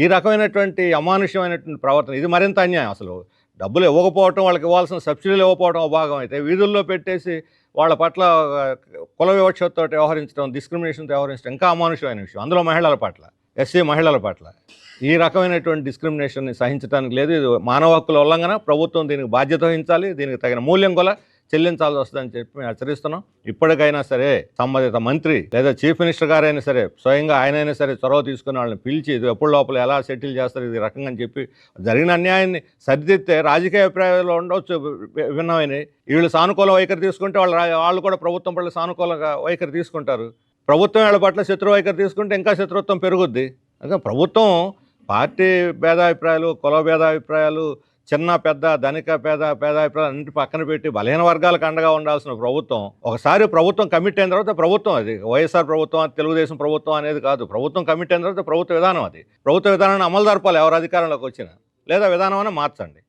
ఈ రకమైనటువంటి అమానుష్యమైనటువంటి ప్రవర్తన ఇది మరింత అన్యాయం. అసలు డబ్బులు ఇవ్వకపోవటం వాళ్ళకి ఇవ్వాల్సిన సబ్సిడీలు ఇవ్వకపోవడం భాగం అయితే వీధుల్లో పెట్టేసి వాళ్ళ పట్ల కుల వివక్షతో వ్యవహరించడం డిస్క్రిమినేషన్తో వ్యవహరించడం ఇంకా అమానుషమైన విషయం. అందులో మహిళల పట్ల ఎస్సీ మహిళల పట్ల. ఈ రకమైనటువంటి డిస్క్రిమినేషన్ని సహించడానికి లేదు. ఇది మానవ హక్కుల ఉల్లంఘన ప్రభుత్వం దీనికి బాధ్యత వహించాలి దీనికి తగిన మూల్యం కూడా చెల్లించాల్సి వస్తుందని చెప్పి మేము హెచ్చరిస్తున్నాం. ఇప్పటికైనా సరే సంబంధిత మంత్రి లేదా చీఫ్ మినిస్టర్ గారైనా సరే స్వయంగా ఆయనైనా సరే చొరవ తీసుకుని వాళ్ళని పిలిచి ఇది ఎప్పుడు లోపల ఎలా సెటిల్ చేస్తారు ఇది రకంగా అని చెప్పి జరిగిన అన్యాయాన్ని సరిదిద్దితే రాజకీయ అభిప్రాయాలు ఉండవచ్చు విభిన్నమైనవి వీళ్ళు సానుకూల వైఖరి తీసుకుంటే వాళ్ళు వాళ్ళు కూడా ప్రభుత్వం పట్ల సానుకూలంగా వైఖరి తీసుకుంటారు. ప్రభుత్వం వాళ్ళ పట్ల శత్రు వైఖరి తీసుకుంటే ఇంకా శత్రుత్వం పెరుగుద్ది. అందుకే ప్రభుత్వం పార్టీ భేదాభిప్రాయాలు కుల భేదాభిప్రాయాలు చిన్న పెద్ద ధనిక పేద పేద అన్నింటి పక్కన పెట్టి బలహీన వర్గాలకు అండగా ఉండాల్సిన ప్రభుత్వం ఒకసారి ప్రభుత్వం కమిట్ అయిన తర్వాత ప్రభుత్వం అది. వైఎస్ఆర్ ప్రభుత్వం తెలుగుదేశం ప్రభుత్వం అనేది కాదు. ప్రభుత్వం కమిట్ అయిన తర్వాత ప్రభుత్వ విధానం అది. ప్రభుత్వ విధానాన్ని అమలు జరపాలి ఎవరు అధికారంలోకి వచ్చినా. లేదా విధానం మార్చండి.